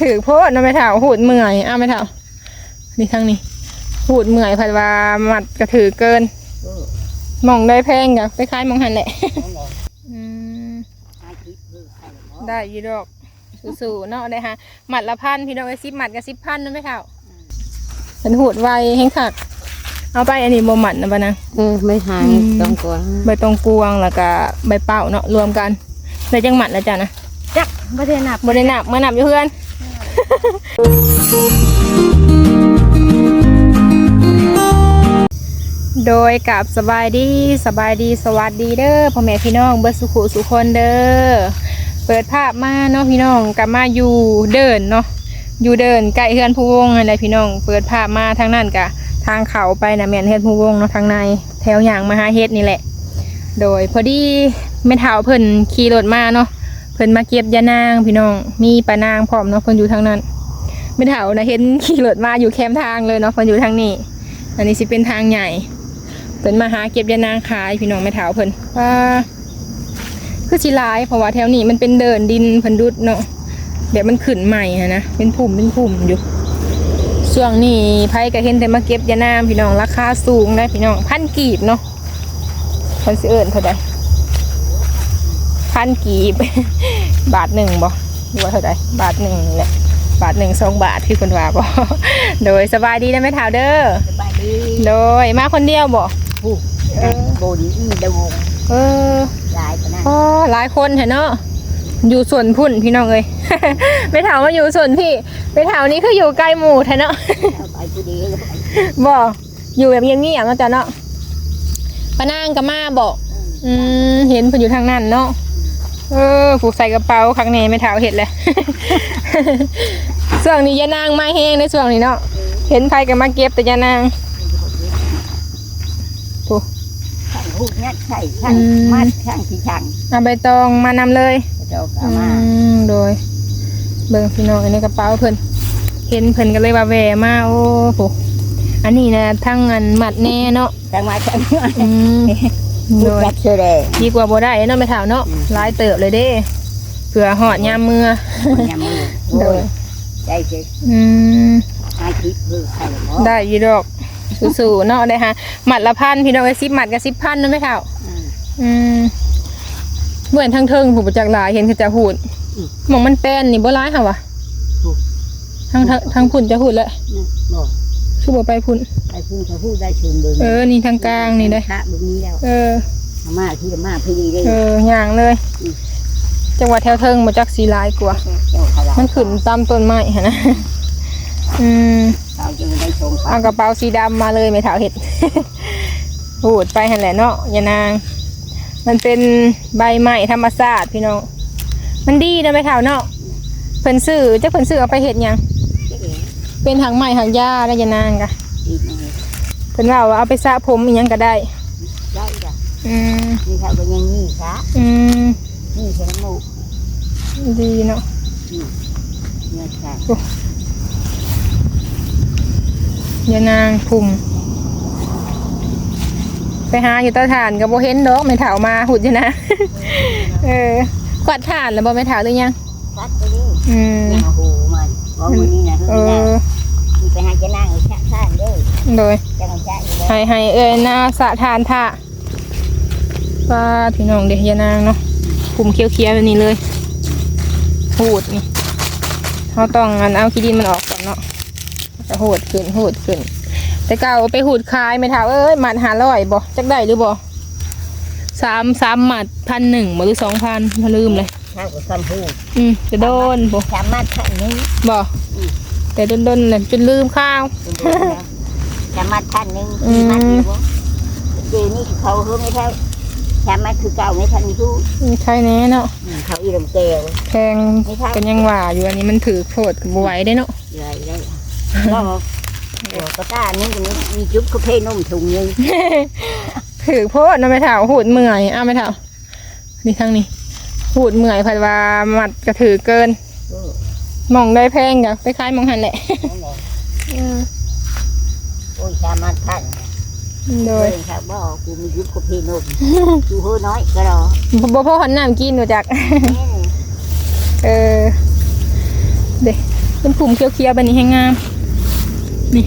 ถือโพดเนาะไม่เท่าหูดเมื่อยอ้าวไม่เท่านี่ทางนี้หูดเมื่อยพัดว่ามัดกระถือเกินเออมองได้แพงกะไปขายมองหันแหละนั่นแหละอืมอาทิตย์เพิ่งใครเนาะได้อยีดอกสู้ๆเนาะได้ฮะหมัดละพันพี่น้องไอ้สิบหมัดกับสิบพันนั่นไม่เท่าฉันหูดไวแห้งคักเอาไปอันนี้บ่หมัดนะปะนะเออไม่หายอืมต้องกลัวใบตองกวงแล้วก็ใบเป้าเนาะรวมกันได้จังหมัดแล้วจ้ะนะจักไม่ได้นับบ่ได้นับมานับอยู่เพื่อน โดยกับสบายดีสบายดีสวัสดีเด้อพ่อแม่พี่น้องเบิร์สุขุสุคนเด้อเปิดภาพมาเนาะพี่น้องกลับมาอยู่เดินเนาะอยู่เดินใกล้เฮือนผู้วงอะไรพี่น้อง เปิดภาพมาทางนั้นกะทางเขาไปนะแม่นเฮือนผู้วงเนาะทางในแถวอย่างมหาเฮ็ดนี่แหละ โดยพอดีแม่เฒ่าเพิ่นขี่รถมาเนาะ พิ่นมาเก็บยานางพี่น้อง มีปานางพร้อมเนาะเพิ่นอยู่ทางนั้นแม่เฒ่านะเห็นขี่รถมาอยู่แคมทางเลยเนาะเพิ่นอยู่ทางนี้ อันนี้สิเป็นทางใหญ่เพิ่นมาหาเก็บยานางขายพี่น้องไม่เท้าเพิ่นว่าคือสิลายเพราะว่าแถวนี้มันเป็นเดินดินเพิ่นดุดเนาะเดี๋ยวมันขึ้นใหม่ฮะนะเป็นผุ่มเป็นผุ่มอยู่ช่วงนี้ไผก็เห็นแต่มาเก็บยานางพี่น้องราคาสูงนะพี่น้องพันกีบเนาะเพิ่นสิเอิ้นเท่าใดพันกีบ บาทหนึ่งบ่หรือว่าเท่าใดบาทหนึ่งนี่แหละบาทหนึ่งสองบาทคือคนว่าบ่โดยสบายดีนะแม่เท้าเด้อสบายดีโดยมาคนเดียวบ่ผู้เออบนอีดวงเออหลายปะนะอ๋อหลายคนเห็นเนาะอยู่ส่วนพุ่นพี่น้องเอ้ยไปถามว่าอยู่ส่วนพี่ไปถามนี้คืออยู่ใกล้หมู่แท้เนาะเอาไปผู้เดียวบ่อยู่แบบเงียบๆเนาะจ้ะเนาะปานางกับมาบอกอืมเห็นเพิ่นอยู่ทางนั้นเนาะ เออผูกใส่กระเป๋าข้างในไม่เท้าเห็ดเลย ส่วงนี้ยานางมาแห้งในส่วงนี้เนาะเห็นไผก็มาเก็บแต่ยานางช่างหูนัดใช่ช่างอืมมัดช่างที่ช่างเอาใบตองมานำเลยเจ้าก็อืเอามา มโดย เบิ่งพี่น้องอันนี้กระเป๋าเพิ่นเห็นเพิ่นก็เลยว่าแหวมาโอ้โหอันนี้นะทั้งอันหมัดแน่เนาะช่างมาช่างมาอืม โดลูกยจักเชื่อเลยดีกว่าบ่ได้เนาะไม่ถาวเนาะอืมหลายเติบเลยเด้เผื่อหอดยามมือยามมือโดโดยยใจเจ๊อืมอาทิตย์เพิ่งใครเนาะได้อยีดอกสู้ๆเนาะได้ฮะหมัดละพันพี่น้องไอ้สิบหมัดกับสิบพันเนาะไม่ถาวอืมอืมเหมือนทั้งเทิงผู้ประจักษ์หลายเห็นเขาจะหูดอืมหมองมันแป้นนี่บ่ร้ายค่ะวะถูกทั้งทั้งทั้งพุ่นจะหูดแล้วนี่บอก คือบ่ไปพุ่นไอ้พุ่งเขาพูดได้เชิงเบิ่งเออ นี่ทางกลางนี่ได้พระเบิ่งนี้แล้วเออเอามาที่มาพี่ดีเลยเออย่างเลยอืมจังหวัดแถวเทิงมาจากสีลายกว่า เจ้าเขาละมันขึ้นตามต้นไม้หั่นนะ อืมเขาจึงได้ชมเอากระเป๋าสีดำมาเลยไม่ถาวเห็ด พูดไปหันแหละเนาะอย่านาง มันเป็นใบไม้ธรรมชาติพี่น้อง มันดีนะไม่ถาวเนาะเพิ่นซื้อจักเพิ่นซื้อเอาไปเห็ดหยัง เป็นทางไม้ทางหญ้าได้อยานางกะอีกหน่อยเพิ่นว่าว่าเอาไปสระผมอีหยังก็ได้ ได้จ้ะอืมนี่เขาก็ยังนี่ค่ะอืมนี่ใช่ไหมลูกดีเนาะเนี่ยค่ะยานางพุ่มไปหาอยู่เต้าถ่านกับโบเห็นดอกไม่ถาวมาหุดอยู่นะ เออกวาดถ่านแล้วบ่ไม่ถาวหรือยังซัดไปดิอืมยังหูมันว่ามือนี้นะเอเฮ้ยนะอ มีไปหาจะนั่งอีกข้างข้างเด้อ โดยจะมาจ่ายอยู่แล้วให้ให้เอ้ยหน้าสะทานท่าป้าพี่น้องเด็กยานางเนาะพุ่มเขียวๆแบบนี้เลยหูดนี่เขาต้องอันเอาขี้ดินมันออกก่อนเนาะจะหูดขึ้นหูดขึ้น แต่เก่าเอาไปหูดคายไม่ถาวเอ้ยหมัดหาร้อยบ่จักได้หรือบ่สามสามหมัดพันหนึ่งบ่หรือสองพันพลืมเลยข้าวกับคำพูดอืมจะโดนบ่สามารถขั้นนี้บ่อืมแต่โดนๆเลยจนลืมข้าว เป็นเดือนแล้วสามารถขั้นหนึ่งอืมมาดีบ่เดี๋ยวนี้เขาเพิ่มไม่เท่าสามารถคือเก่าไม่ทันทูอืมใช่แน่เนาะอืมเขาอีลำแก้วแพงกันยังว่าอยู่อันนี้มันถือโคตรบ่ไหวได้เนาะใหญ่ได้ก็หัวกระต้านี่ก็มีมีจุ๊บกาแฟนมถุงหนึงถือโพดเนาะไม่เท่าหูดเมื่อยอ้าวไม่เท่านี่ทางนี้หูดเมื่อยพัดว่ามัดกระถือเกินเออมองได้แพงกะไปขายมองหันแหละ นั่นแหละโอ้ยสามารถขั้นโดโดยยครับว่ากูมียุบกาแฟนมกูเฮ้น้อยก็รอบ่บ่พ่อหันน้ำกินหนูจักนี่เออ เด็กเป็นผุ่มเขียวๆแบบนี้ให้งาม นี่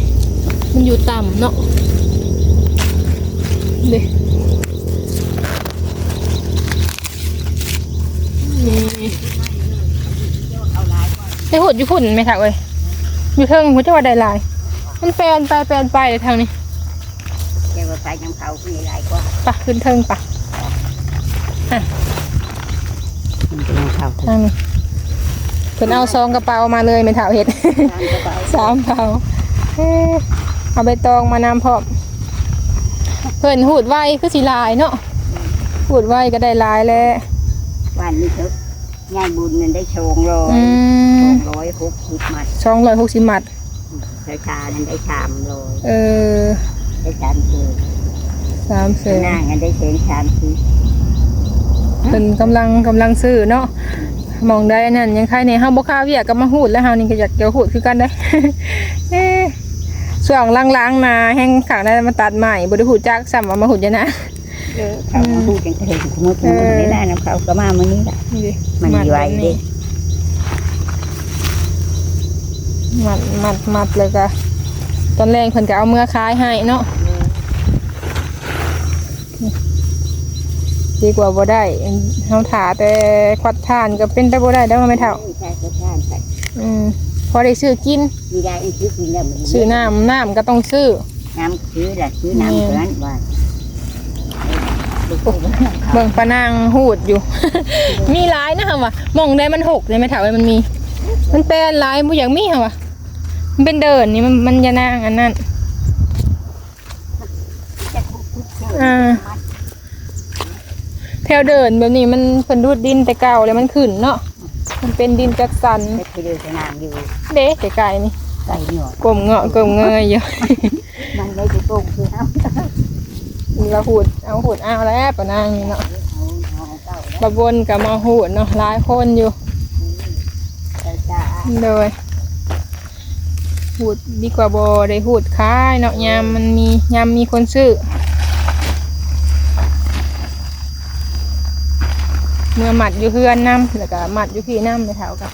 มันอยู่ต่ำเนาะเด้นี่ได้หดอยู่พุ่นไหมคะเอ้ยอยู่เทิงหัวจะว่าได้หลาย มันแปลนไปแปลนไปเลยทางนี้แกว่าใส่น้ำเขาคือหลายกว่าปะขึ้นเทิงปะมันเป็นน้ำเขาทางนี้เพิ่นเอาซองกระเป๋ามาเลยไม่เท่าเห็ดทางกระเป๋าสามเผาเอ๊ะเอาใบตองมานำพร้อมเพิ่นหูดไว้คือสีลายเนาะหูดไว้ก็ได้ลายแล้ววันนี้เถอะงานบุญมันได้โชงร้อยอืสมองร้อยหกสิบมัดสองร้อยหกสิบมัด เช้าชานั้นได้ชามร้อยเออได้ชามคือสามเสนหน้างันได้เชงชามคือเพิ่นกำลังกำลังซื้อเนาะมองได้อันนั่นยังใครในเฮาบ่ค้าเวียกก็มาหูดแล้วเฮานี่ก็อยากจะหูดคือกันได้ เอ๊ะส่วงล้างๆนาแห้งขังได้มาตัดใหม่บ่ได้หูดจักซ้ำว่ามาหูดยะนะเออเขามาพูดกันเถอะสมมติมันไม่ได้น้ำเขาก็มามื่อนี้แหละนี่ดิมันมีไว้ดิ มัดมัดมัดเลยก็ตอนแรกเพิ่นก็เอาเมื่อคายให้เนาะดีกว่าบ่ได้เฮาถาแต่ควัดทานก็เป็นแต่บ่ได้แล้วไม่เท่าใช่ก็ใช่ใช่อืมพอได้ซื้อกินมีได้อีกซื้อกินแล้วมันซื้อน้ำน้ำก็ต้องซื้อน้ำซื้อแหละซื้อน้ำเท่านั้นว่าเบิ่งปะนางหูดอยู่ มีหลายนะคะว่ามองได้มันหกเลยไม่เท่าไอ้มันมี มันเป็นหลายบ่อยากมีค่ะว่ะมัน เป็นเดินนี่มันมันจะนางอันนั้นอ่าแถวเดินแบบนี้มันเพิ่นดูดดินแต่เก่าแล้วมันขึ้นเนาะมันเป็นดินจัดสรรก็คือเดินสนามอยู่เด้ไกลๆนี่ใส่หน่ยกลมเงาะกลมเงยอยู่มันได้ไปโป่งคือเอาเราหูดเอาหูดเอาแล้วปะนางนี่เนาะเอาเอาเก่าแล้วบะบนกับมาหูดเนาะหลายคนอยู่โดย พูดดีกว่าบได้หูดค้ายเนาะยามมันมียามมีคนซื้อ เมื่อหมัดอยู่เพื่อนน้ำแล้วก็หมัดอยู่พี่น้ำไปแถวกัน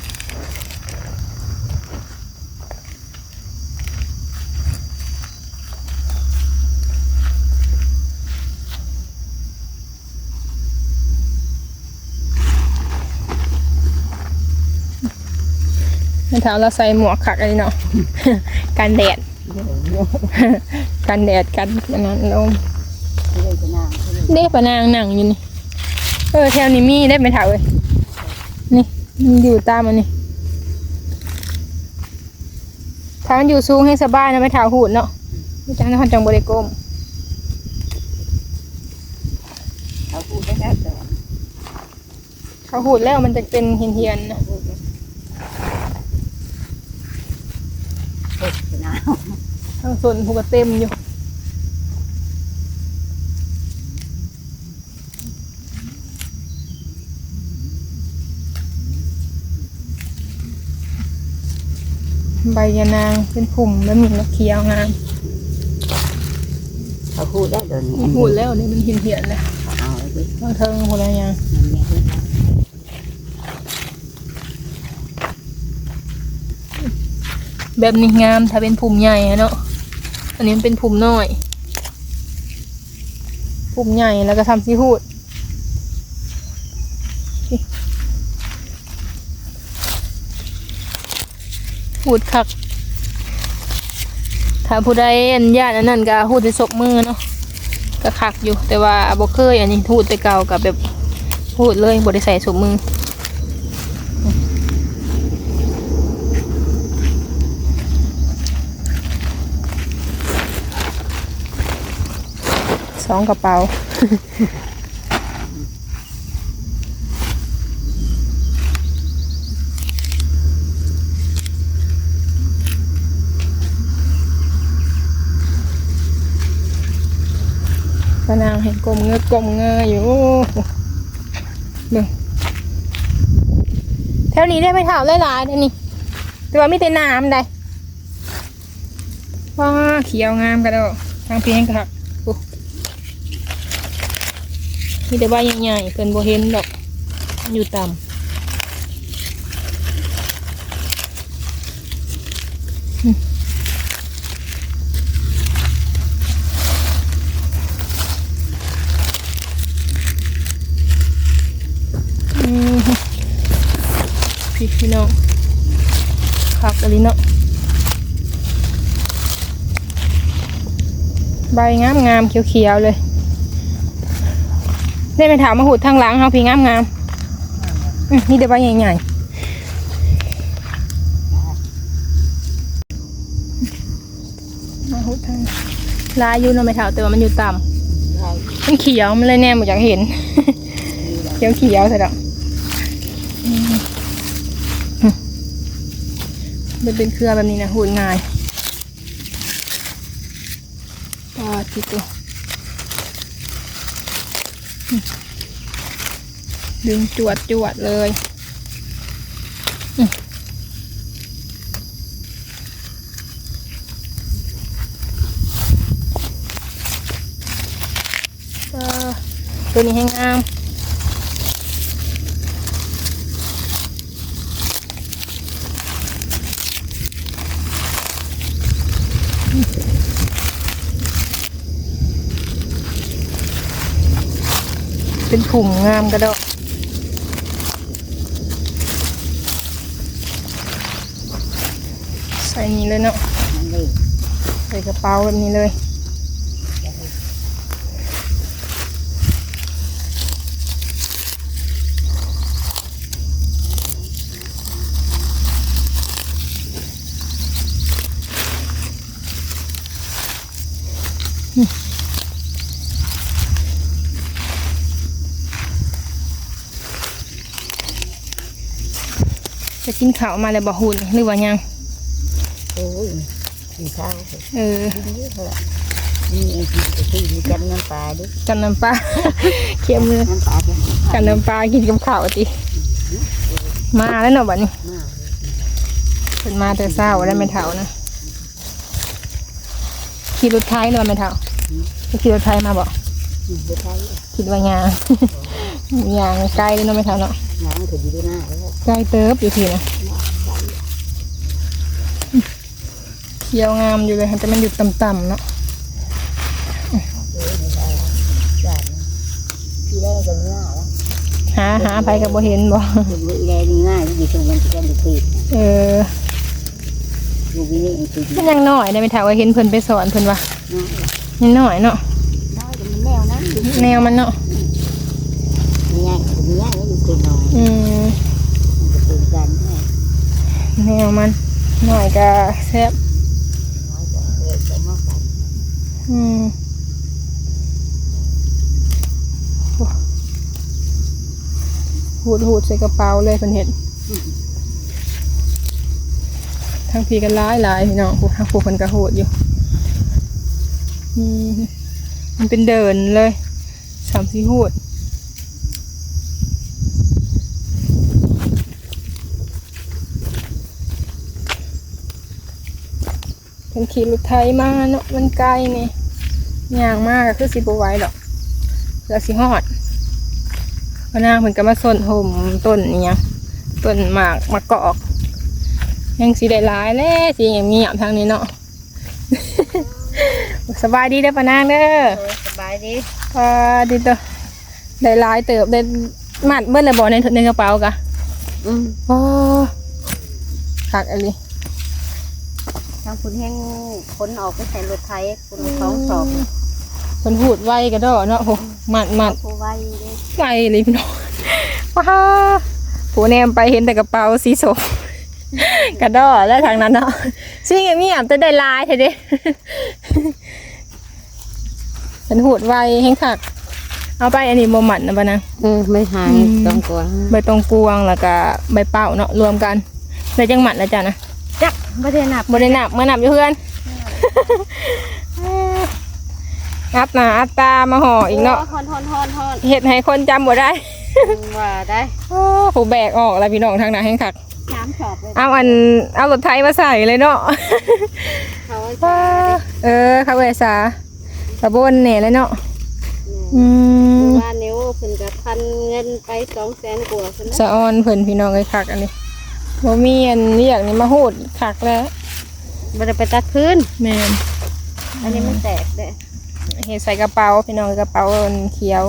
ไปแถวเราใส่หมวกขักอะไรเนาะกันแดดกันแดดกันอันนั้นลมเดินสนามคือเด้ปะนางหนังอยู่นี่เออแถวนี้มีได้ไหมถาวเลยนี่มันอยู่ตามมันนี่ถ้ามันอยู่สูงให้สบายนะไม่ถาวหูดเนาะไม่จังนะจังบริกรมเขาพูดได้แล้วแต่เขาหูดแล้วมันจะเป็นเหียนๆนะ สนาม ทั้ง ส่วนหูก็เต็มอยู่ใบยานางเป็นผุ่มแล้วมีนกเขียวงามเขาพูดได้เดี๋ยวนี้หูดแล้วเนี่ยมันเหียนๆเลยเอาเลยดิบางเทิงหูอะไรยังมันไม่ได้แบบนี้งามถ้าเป็นผุ่มใหญ่อะเนาะ อันนี้มันเป็นผุ่มน้อยผุ่มใหญ่แล้วก็ทำซีหูดนี่หูดคัก ถ้าผู้ใดอันญาติอันนั้นก็หูดในศพมือเนาะก็คักอยู่ แต่ว่าบ่เคยอันนี้หูดแต่เก่ากับแบบหูดเลยบ่ได้ใส่ศพมือ สองกระเป๋าพนางเห็นกลมเงือกกลมเงยอยู่เบิ่งแถวนี้ได้ไปถามหลายๆเดี๋ยวนี้แต่ว่ามีแต่น้ำได้ว้าเขียวงามกระโดดทางเพียงครับ มีแต่ว่าใหญ่ๆเป็นโบเห็นดอกอยู่ต่ำอืมพี่พี่น้องคักอะไรเนาะใบงามงามๆเขียวๆเลย ได้ไปถามมาหูดทางหลังเฮาพี่งามงามๆนี่เดี๋ยวใบใหญ่ๆมาหูดทางลายอยู่เนาะไม่เท่าแต่ว่ามันอยู่ต่ำมันเขียวมันเลยแน่หมดอยากเห็นเขียวเขียวๆเสร็จแล้วอืมมันเป็นเครือแบบนี้นะหูดง่ายปาจิตัว ดึงจวดจวดเลยเออตัวนี้ให้งาม เป็นผุ่มงามกระดอกใส่นี้เลยเนาะใส่กระเป๋าแบบนี้เลย จะกินข้าวมาแล้วบ่หุ่นหรือว่ายังโอ้ยกินข้าวเถอะเออกินเยอะเถอะนี่เองกินไปที่มีจำน้ำปลาดิกันน้ำปลาเค็มเลยน้ำปลาเป็นกันน้ำปลากินกับข้าวติมาแล้วเนาะบัดนี้มากเลยเพิ่นมาแต่เช้าแล้วไม่เท่านะขี่รถไทยเลยว่าไม่เท่าขี่รถไทยมาบอกอืมเดี๋ยวไทยคิดว่ายางยางไกลเลยเนาะไม่เท่าเนาะ น้ำถึงอยู่หน้าแล้วไกลเติบอยู่ทีนะเขียวงามอยู่เลยแต่มันอยู่ต่ำๆเนาะเออไม่ได้จ่ายที่แรกก็ง่ายแล้วหาหาไปกับบ่เห็นบ่ดูวิแลนี่ง่ายอยู่ตรงนั้นที่กันดูปีกเออดูวินี่คือมันยังน้อยได้ไม่เท่าว่าเห็นเพิ่นไปสอนเพิ่นว่าง่ายยังน้อยเนาะน้อยแต่มันแนวนั้นดูแนวมันเนาะ ง่ายดูง่ายแล้วดูเป็นน้อย อืม มันจะเป็นกันแน่ แนวมันหน่อยก็แซ่บอืมหูดหูดใส่กระเป๋าเลยเพิ่นเห็นทั้งพีกันร้ายหลายพี่น้องผู้ทั้งผู้เพิ่นก็หูดอยู่อืมมันเป็นเดินเลยสามสี่หูด เพิ่นขี่รถไถมาเนาะมันไกลนี่ย่างมากก็คือสิบไหว้ดอกแล้วสิฮอดพนางเพิ่นก็มาส้นห่มต้นนี่ยังต้นหมากมะกอกยังสีได้หลายแล้วสิเงียบๆทางนี้เนาะสบายดีเด้อปานางเด้อสบายดีพาดีเด้อได้หลายเติบได้มัดเบิ้ลเลยบ่ในในกระเป๋ากะอืมโอ้คักอะไร ทางคุณแห้งคนออกไปใส่รถไทยคุณสองสอบคนหูดไวกระดอเนาะโหมัดมัดผู้ไว้เลยไวเลยพี่น้องว้าผู้แนมไปเห็นแต่กระเป๋าสีส้มกระดอแล้วทางนั้นเนาะซิ่งอย่างนี้อะจะได้หลายเถอะเด้เป็นหูดไวแห้งคักเอาไปอันนี้บ่หมัดนะปะนะเออไม่หายอืมต้องกลัวใบตองกวงแล้วก็ใบเป้าเนาะรวมกันได้จังหมัดแล้วจ้ะนะ จักไม่ได้นับบ่ได้นับมานับอยู่เพื่อนอัดหน้าอัดตามาห่ออีกเนาะทอนทอนทอนทอนเฮ็ดให้คนจำบ่ได้ว่าได้โอ้ผู้แบกออกแล้วพี่น้องทางหน้าแห้งคักสามสอบเลยเอาอันเอารถไถมาใส่เลยเนาะเขาไว้ว้าเออเข้าเวสาตะบนเนี่ยเลยเนาะอืมว่านิ้วเพิ่นกับพันเงินไปสองแสนกว่าเพิ่นสะออนเพิ่นพี่น้องไอ้คักอันนี้ บ่มีอันนี้อย่างนี้มาโหดคักแล้วบ่ได้ไปตัดพื้นแม่นอันนี้มันแตกเด้เฮ็ดใส่กระเป๋าพี่น้องกระเป๋าอันเขียว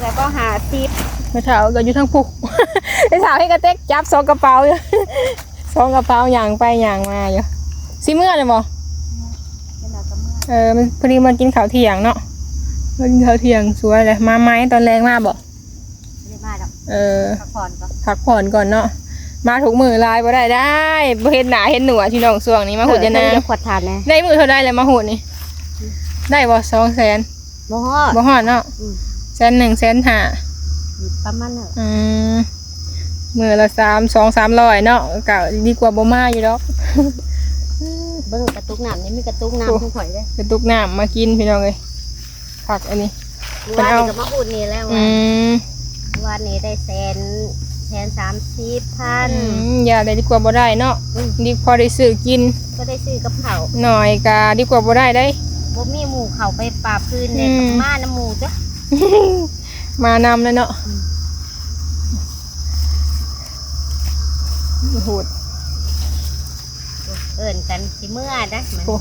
แล้วก็หาซิปไม่เท่าก็อยู่ทั้งผูกไม่เท่าให้กระเต็กจับสองกระเป๋าอยู่สองกระเป๋าอย่างไปอย่างมาอยู่สิเมื่อเลยบ่ขนาดก็มาเออมันพอดีมันกินข้าวเที่ยงเนาะมันกินข้าวเที่ยงสวยเลยมาไหมตอนแรงมาบ่ ไม่ได้มาดอก เออพักผ่อนก่อนพักผ่อนก่อนเนาะมาถูกมือลายบ่ได้ได้บ่เห็นหนาเห็นหนวดที่น้องส่วงนี้มาหุดยานาเดี๋ยวขวดทานแน่ได้มือเท่าได้เลยมาหุดนี่ได้บ่สองแสนบ่ฮอดบ่ฮอดเนาะอืมแสนหนึ่งแสนห้าประมาณนั้นอืมมือละสามสองสามร้อยเนาะก็ดีกว่าบ่มาอยู่ดอกเบิ่งกระตุกน้ำนี่มีกระตุกน้ำทุกข่อยเด้ไปตุกน้ำมากินพี่น้องเลยผักอันนี้ว่านี่ก็มาอุดนี่แล้วอืม ว่านี่ได้แสนแสนสามสิบพันอืมอย่าได้ดีกว่าบ่ได้เนาะอืมดีพอได้ซื้อกิน ก็ได้ซื้อกับเขาวหน่อยกาดีกว่าบ่ได้ได้บ่มีหมูเขาไปปราบพื้นเลยอืมกับมาน้ำหมูจ้ะมานำเลยเนาะอืมโอ้โหดเอิ่นกันสิเมื่อนะมันโอ้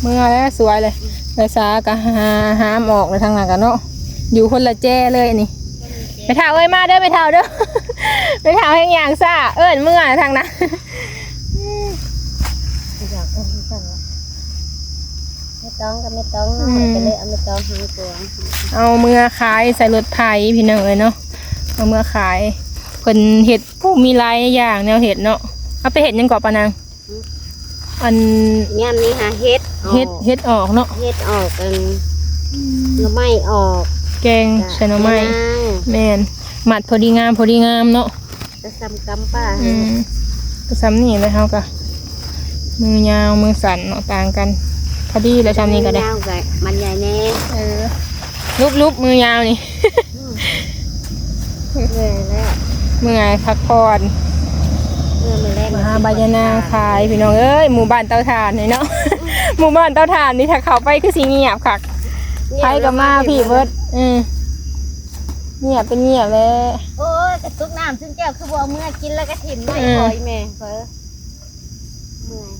เมื่อแล้วสวยเลยภาษากะหาหามออกเลยทางนั้นกันเนาะอยู่คนละแจ้เลยอันนี่ ไปเท่าเอ้ยมาเด้อไปเท่าเด้อไปเท่าให้อย่างซ่าเอิ้นเมื่อทางนั้นอยากเอิ่นสั่นละไม่ต้องก็ไม่ต้องเนาะให้ไปเลยเอาไม่ต้องหางตัวเอาเมื่อขายใส่รถไถพี่น้องเอ้ยเนาะเอาเมื่อขายเพิ่นเห็ดผู้มีหลายอย่างแนวเห็ดเนาะเอาไปเห็ดหยังก่อนปะนางอันยามนี้หาเฮ็ดออกเห็ดเห็ดออกเนาะเฮ็ดออกกันหน่อไม้ออก แกงใส่หน่อไม้นางแม่นหมัดพอดีงามพอดีงามเนาะจะซ้ำกำป้าอืมก็ซ้ำนี่เลยเฮากะมือยาวมือสั่นเนาะต่างกันพอดีแล้วซ้ำนี่ก็ได้ยาวกับมันใหญ่แน่เออลุบลุบมือยาวนี่เลยแล้วมือพักผ่อนเมื่อมันแรกมหาบายนางขายพี่น้องเอ้ยหมู่บ้านเตาถ่านนี่เนาะหมู่บ้านเตาถ่านนี่ถ้าเข้าไปคือสิเงียบคัก ใครก็มาพี่เบิดอืมเงียบเป็นเงียบเลยโอ้ยกระตุกน้ำซึ่งแก้วคือบ่เอาเมื่อกินแล้วก็ถิ่มไม่อืมพอยแม่เฟ้อเมื่อย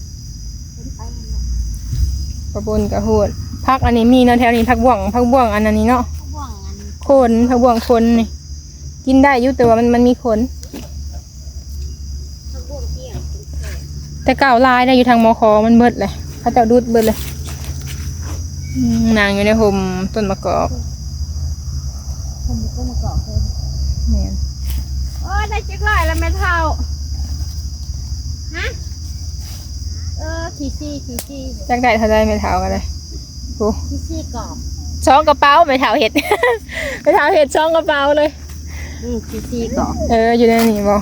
เป็นไปนั่นแหละกระบนกระหูดพักอันนี้มีเนาะแถวนี้พักบ่วงพักบ่วงอันนั้นนี้เนาะเขาบอกงั้นคนพักบ่วงคนนี่กินได้อยู่แต่ว่ามันมันมีขนเขาบอกเที่ยงกินเสร็จแต่เก่าลายได้อยู่ทางมอคอมันเบิดเลยเขาเจ้าดูดเบิดเลยอืม นางอยู่ในห่มต้นมะกอกผมก็มาเกาะเลยแม่นโอ้ยได้จักร้อยแล้วแม่เท่าฮะเออขี้ซี่ขี้ซี่จักได้เท่าได้ไม่เท่ากันเลยโอ้ขี้ซี่กรอบช่องกระเป๋าไม่เท่าเห็ดไม่เท่าเห็ดช่องกระเป๋าเลยอืมขี้ซี่กรอบเอออยู่ในนี่บ่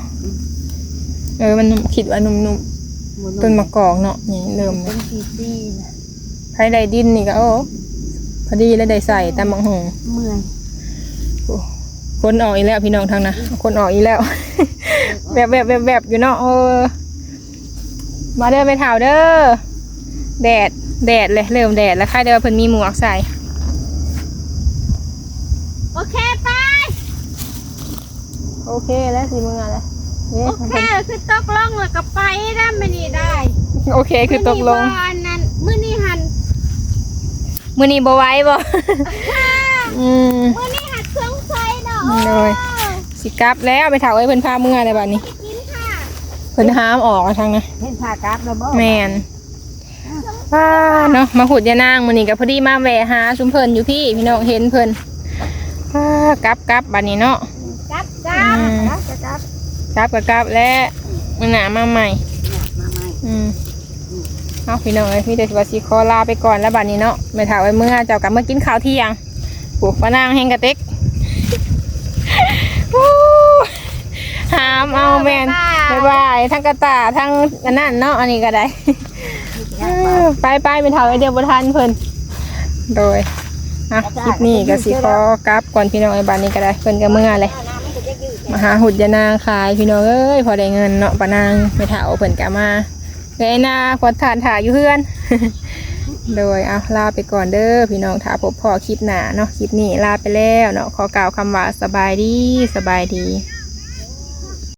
เออมันคิดว่านุ่มๆต้นมะกอกเนาะนี่เริ่มเป็นขี้ซี่นะ ไผได้ดินนี่ก็โอ้พอดีแล้วได้ใส่ตามบังหงเมื่อยคนออกอีกแล้วพี่น้องทางนะคนออกอีกแล้ว แบบแบบแบบแบบอยู่เนาะเออ มาเด้อไปเท่าเด้อแดดแดดเลยเริ่มแดดแล้วค่ายเด้อเพิ่นมีหมวกใส่ โอเคไป โอเคแล้วสิมึงอะไรเอ๊ะโอเคคือตกลงแล้วก็ไปได้ไม่นี่ได้ โอเคคือตกลง มื้อนี้บ่อันนั้นมื้อนี้หัน มื้อนี้บ่ไหว้บ่อืมมื้อนี้หัดเครื่องไฟเนาะเลยสิกลับแล้วไปเท่าไว้เพิ่นพาเมื่ออะไรบัดนี้กินค่ะเพิ่นห้ามออกอะทางนะเห็นผ่ากราฟแล้วบ่แมนว้าเนาะมาหุดยานางมื้อนี้ก็พอดีมาแวะหาชุมเพิ่นอยู่พี่พี่น้องเห็นเพิ่นว้ากลับกลับบัดนี้เนาะกราฟกราฟอืมกราฟจะกราฟกลับก็กลับแล้วมื้อหน้ามาใหม่มาใหม่อืม เอาพี่น้องเอ้ยมีแต่ว่าสิขอลาไปก่อนแล้วบัดนี้เนาะไปถ่าไว้เมื่อเจ้ากลับมากินข้าวเที่ยงปลูกมะนางแห้งกระเต็กวู้หามเอาแมนบ๊ายบายทั้งกระตายทั้งอันนั้นเนาะอันนี้ก็ได้เออไปไปเป็นเท่าไอเดียวบทันเพิ่นโดยอะคลิปนี้ก็สิขอกลับก่อนพี่น้องไอ้บ้านนี้ก็ได้เพิ่นก็เมื่อเลยน้ำมันก็จะยืดมาหาหุดยานางขายพี่น้องเอ้ยพอได้เงินเนาะปานางไปเถาเพิ่นก็มา ไอ้นาขวดทานถ่ายอยู่เพื่อน โดยเอาลาไปก่อนเด้อพี่น้องถ้าพบพอคลิปหนาเนาะคลิปนี้ลาไปแล้วเนาะขอกล่าวคำว่าสบายดีสบายดี